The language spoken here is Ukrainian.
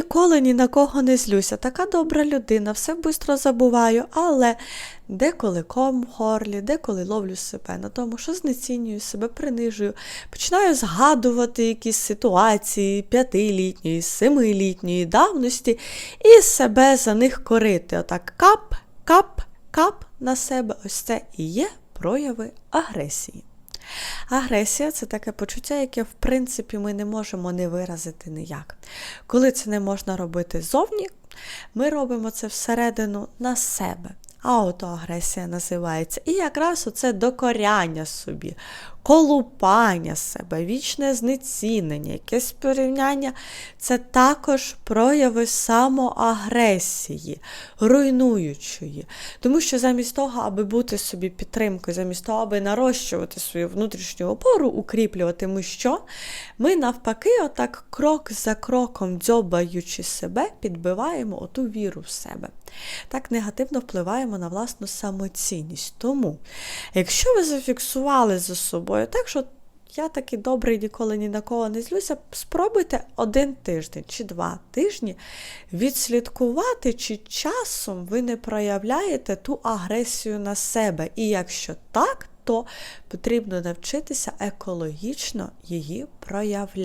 ніколи ні на кого не злюся. Така добра людина, все швидко забуваю, але деколи ком горлі, деколи ловлю себе на тому, що знецінюю себе, принижую, починаю згадувати якісь ситуації п'ятилітньої, семилітньої давності і себе за них корити. Отак кап, кап, кап на себе. Ось це і є прояви агресії. Агресія це таке почуття, яке, в принципі, ми не можемо не виразити ніяк. Коли це не можна робити зовні, ми робимо це всередину на себе. Аутоагресія називається. І якраз оце докоряння собі, колупання себе, вічне знецінення, якесь порівняння це також прояви самоагресії, руйнуючої. Тому що замість того, аби бути собі підтримкою, замість того, аби нарощувати свою внутрішню опору, укріплювати ми що? Ми навпаки, отак крок за кроком, дзьобаючи себе, підбиваємо оту віру в себе. Так негативно впливаємо на власну самоцінність. Тому, якщо ви зафіксували за собою так, що я такий добрий, ніколи ні на кого не злюся, спробуйте один тиждень чи два тижні відслідкувати, чи часом ви не проявляєте ту агресію на себе. І якщо так, то потрібно навчитися екологічно її проявляти.